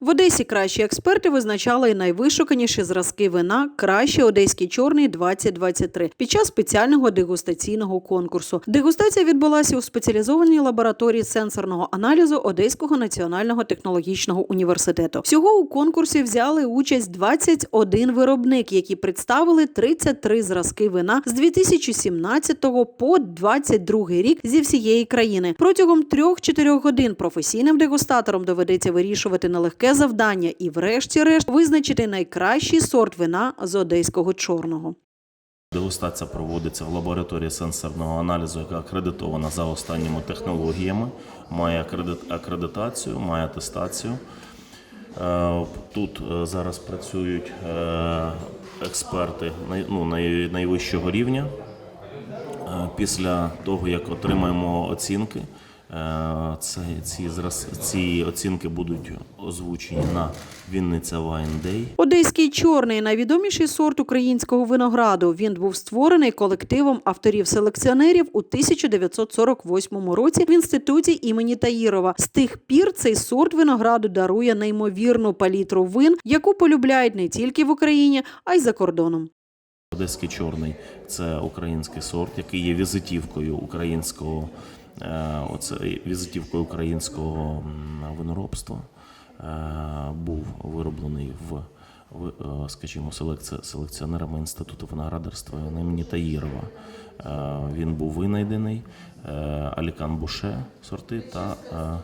В Одесі кращі експерти визначали найвишуканіші зразки вина Кращий одеський чорний 2023 під час спеціального дегустаційного конкурсу. Дегустація відбулася у спеціалізованій лабораторії сенсорного аналізу Одеського національного технологічного університету. Всього у конкурсі взяли участь 21 виробник, які представили 33 зразки вина з 2017 по 2022 рік зі всієї країни. Протягом 3-4 годин професійним дегустаторам доведеться вирішувати нелегке завдання і, врешті-решт, визначити найкращий сорт вина з одеського чорного. Дегустація проводиться в лабораторії сенсорного аналізу, яка акредитована за останніми технологіями, має акредитацію, має атестацію. Е, Тут е, зараз працюють е, експерти ну, найвищого рівня. Після того, як отримаємо оцінки, ці, зраз- ці оцінки будуть озвучені на Вінниця Day. Одеський чорний найвідоміший сорт українського винограду. Він був створений колективом авторів-селекціонерів у 1948 році в інституті імені Таїрова. З тих пір цей сорт винограду дарує неймовірну палітру вин, яку полюбляють не тільки в Україні, а й за кордоном. Одеський чорний це український сорт, який є візитівкою українського, е, оце візитівкою українського виноробства. Е, Був вироблений в, е, скажімо, селекціонерами інституту виноградарства імені Таїрова. Е, Він був винайдений е, Алікан Буше сорти та е,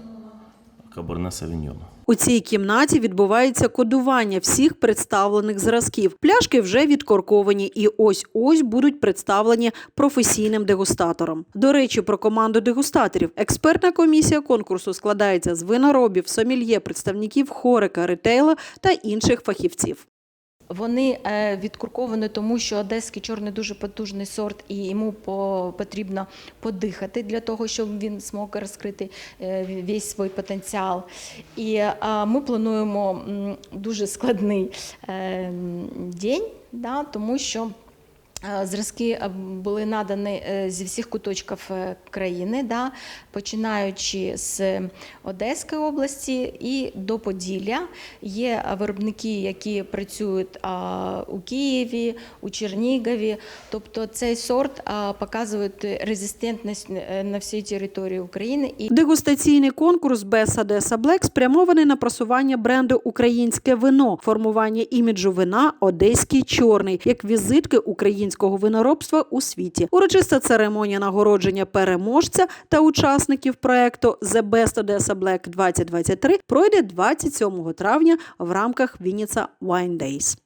Каберне Савіньйон. У цій кімнаті відбувається кодування всіх представлених зразків. Пляшки вже відкорковані і ось ось будуть представлені професійним дегустатором. До речі, про команду дегустаторів. Експертна комісія конкурсу складається з виноробів, сомільє, представників хорика, ретейла та інших фахівців. Вони е, відкурковані, тому що одеський чорний дуже потужний сорт, і йому потрібно подихати для того, щоб він змог розкрити е, весь свій потенціал. І е, ми плануємо дуже складний день, тому що. Зразки були надані е, зі всіх куточків е, країни, да, починаючи з Одеської області і до Поділля. Є виробники, які працюють у Києві, у Чернігові. Тобто цей сорт показує резистентність е, на всій території України. І Дегустаційний конкурс Best Odessa Black спрямований на просування бренду Українське вино, формування іміджу вина Одеський чорний як візитки українського виноробства у світі. Урочиста церемонія нагородження переможця та учасників проекту The Best Odessa Black 2023 пройде 27 травня в рамках Вінниця Wine Days.